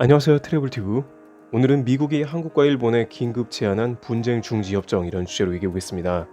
안녕하세요 트래블 튜브 오늘은 미국이 한국과 일본에 긴급 제안한 분쟁 중지 협정 이런 주제로 얘기해 보겠습니다.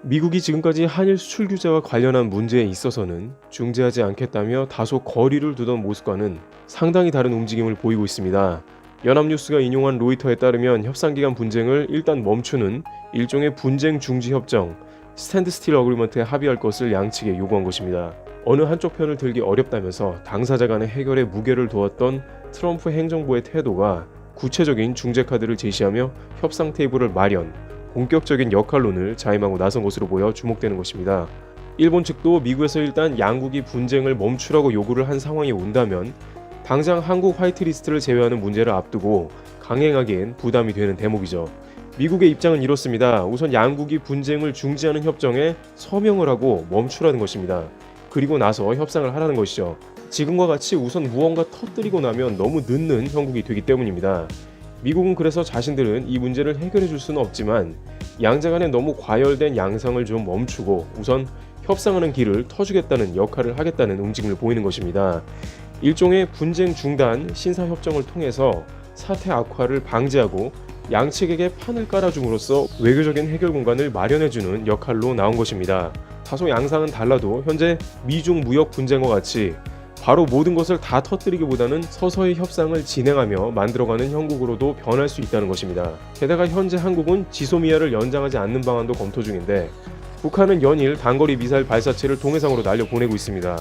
미국이 지금까지 한일 수출 규제와 관련한 문제에 있어서는 중재하지 않겠다며 다소 거리를 두던 모습과는 상당히 다른 움직임을 보이고 있습니다. 연합뉴스가 인용한 로이터에 따르면 협상 기간 분쟁을 일단 멈추는 일종의 분쟁 중지 협정 스탠드 스틸 어그리먼트에 합의할 것을 양측에 요구한 것입니다. 어느 한쪽 편을 들기 어렵다면서 당사자 간의 해결에 무게를 두었던 트럼프 행정부의 태도가 구체적인 중재 카드를 제시하며 협상 테이블을 마련, 본격적인 역할론을 자임하고 나선 것으로 보여 주목되는 것입니다. 일본 측도 미국에서 일단 양국이 분쟁을 멈추라고 요구를 한 상황이 온다면 당장 한국 화이트리스트를 제외하는 문제를 앞두고 강행하기엔 부담이 되는 대목이죠. 미국의 입장은 이렇습니다. 우선 양국이 분쟁을 중지하는 협정에 서명을 하고 멈추라는 것입니다. 그리고 나서 협상을 하라는 것이죠. 지금과 같이 우선 무언가 터뜨리고 나면 너무 늦는 형국이 되기 때문입니다. 미국은 그래서 자신들은 이 문제를 해결해 줄 수는 없지만 양자 간에 너무 과열된 양상을 좀 멈추고 우선 협상하는 길을 터주겠다는 역할을 하겠다는 움직임을 보이는 것입니다. 일종의 분쟁 중단 신사 협정을 통해서 사태 악화를 방지하고 양측에게 판을 깔아줌으로써 외교적인 해결 공간을 마련해주는 역할로 나온 것입니다. 다소 양상은 달라도 현재 미중 무역 분쟁과 같이 바로 모든 것을 다 터뜨리기보다는 서서히 협상을 진행하며 만들어가는 형국으로도 변할 수 있다는 것입니다. 게다가 현재 한국은 지소미아를 연장하지 않는 방안도 검토 중인데 북한은 연일 단거리 미사일 발사체를 동해상으로 날려 보내고 있습니다.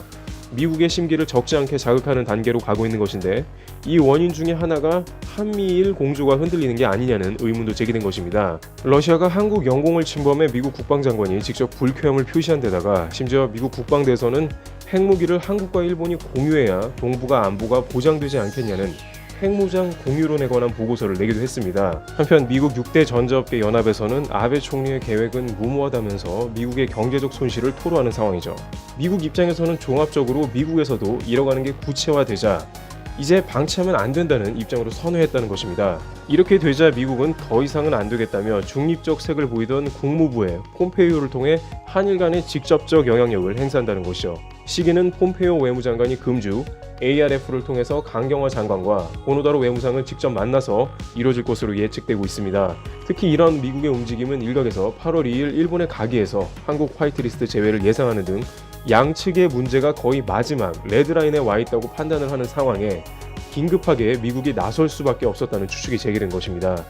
미국의 심기를 적지 않게 자극하는 단계로 가고 있는 것인데 이 원인 중에 하나가 한미일 공조가 흔들리는 게 아니냐는 의문도 제기된 것입니다. 러시아가 한국 영공을 침범해 미국 국방장관이 직접 불쾌함을 표시한 데다가 심지어 미국 국방대에서는 핵무기를 한국과 일본이 공유해야 동북아 안보가 보장되지 않겠냐는 핵무장 공유론에 관한 보고서를 내기도 했습니다. 한편 미국 6대 전자업계 연합에서는 아베 총리의 계획은 무모하다면서 미국의 경제적 손실을 토로하는 상황이죠. 미국 입장에서는 종합적으로 미국에서도 잃어가는 게 구체화되자 이제 방치하면 안 된다는 입장으로 선회했다는 것입니다. 이렇게 되자 미국은 더 이상은 안 되겠다며 중립적 색을 보이던 국무부의 폼페이오를 통해 한일 간의 직접적 영향력을 행사한다는 것이죠. 시기는 폼페이오 외무장관이 금주 ARF를 통해서 강경화 장관과 고노다로 외무상을 직접 만나서 이뤄질 것으로 예측되고 있습니다. 특히 이런 미국의 움직임은 일각에서 8월 2일 일본의 가기에서 한국 화이트리스트 제외를 예상하는 등 양측의 문제가 거의 마지막 레드라인에 와 있다고 판단을 하는 상황에 긴급하게 미국이 나설 수밖에 없었다는 추측이 제기된 것입니다.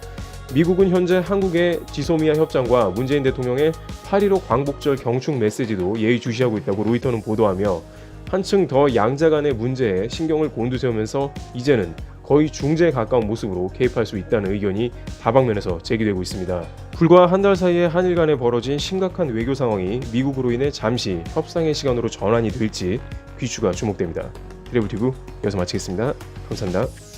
미국은 현재 한국의 지소미아 협정과 문재인 대통령의 8.15 광복절 경축 메시지도 예의주시하고 있다고 로이터는 보도하며 한층 더 양자 간의 문제에 신경을 곤두세우면서 이제는 거의 중재에 가까운 모습으로 개입할 수 있다는 의견이 다방면에서 제기되고 있습니다. 불과 한 달 사이에 한일 간에 벌어진 심각한 외교 상황이 미국으로 인해 잠시 협상의 시간으로 전환이 될지 귀추가 주목됩니다. 트래블티브 여기서 마치겠습니다. 감사합니다.